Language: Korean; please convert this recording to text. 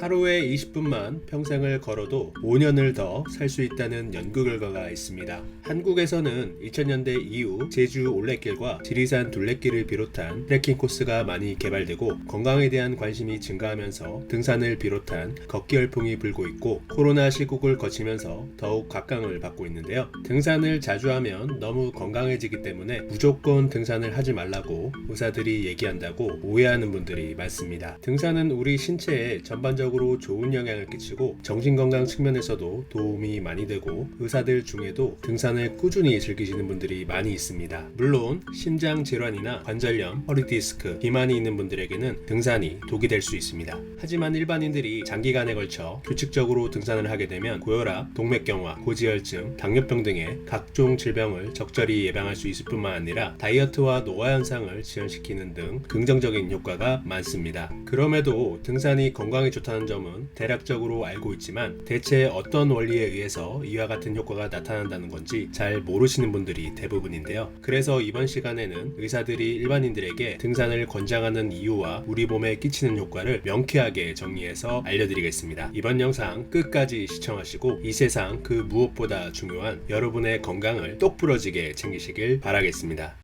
하루에 20분만 평생을 걸어도 5년을 더 살 수 있다는 연구 결과가 있습니다. 한국에서는 2000년대 이후 제주 올레길과 지리산 둘레길을 비롯한 트레킹 코스가 많이 개발되고 건강에 대한 관심이 증가하면서 등산을 비롯한 걷기 열풍이 불고 있고 코로나 시국을 거치면서 더욱 각광을 받고 있는데요. 등산을 자주 하면 너무 건강해지기 때문에 무조건 등산을 하지 말라고 의사들이 얘기한다고 오해하는 분들이 많습니다. 등산은 우리 신체에 전반적으로 좋은 영향을 끼치고 정신건강 측면에서도 도움이 많이 되고 의사들 중에도 등산을 꾸준히 즐기시는 분들이 많이 있습니다. 물론 심장 질환이나 관절염, 허리 디스크, 비만이 있는 분들에게는 등산이 독이 될 수 있습니다. 하지만 일반인들이 장기간에 걸쳐 규칙적으로 등산을 하게 되면 고혈압, 동맥경화, 고지혈증, 당뇨병 등의 각종 질병을 적절히 예방할 수 있을 뿐만 아니라 다이어트와 노화 현상을 지연시키는 등 긍정적인 효과가 많습니다. 그럼에도 등산이 건강에 좋다 는 점은 대략적으로 알고 있지만 대체 어떤 원리에 의해서 이와 같은 효과가 나타난다는 건지 잘 모르시는 분들이 대부분인데요. 그래서 이번 시간에는 의사들이 일반인들에게 등산을 권장하는 이유와 우리 몸에 끼치는 효과를 명쾌하게 정리해서 알려드리겠습니다. 이번 영상 끝까지 시청하시고 이 세상 그 무엇보다 중요한 여러분의 건강을 똑부러지게 챙기시길 바라겠습니다.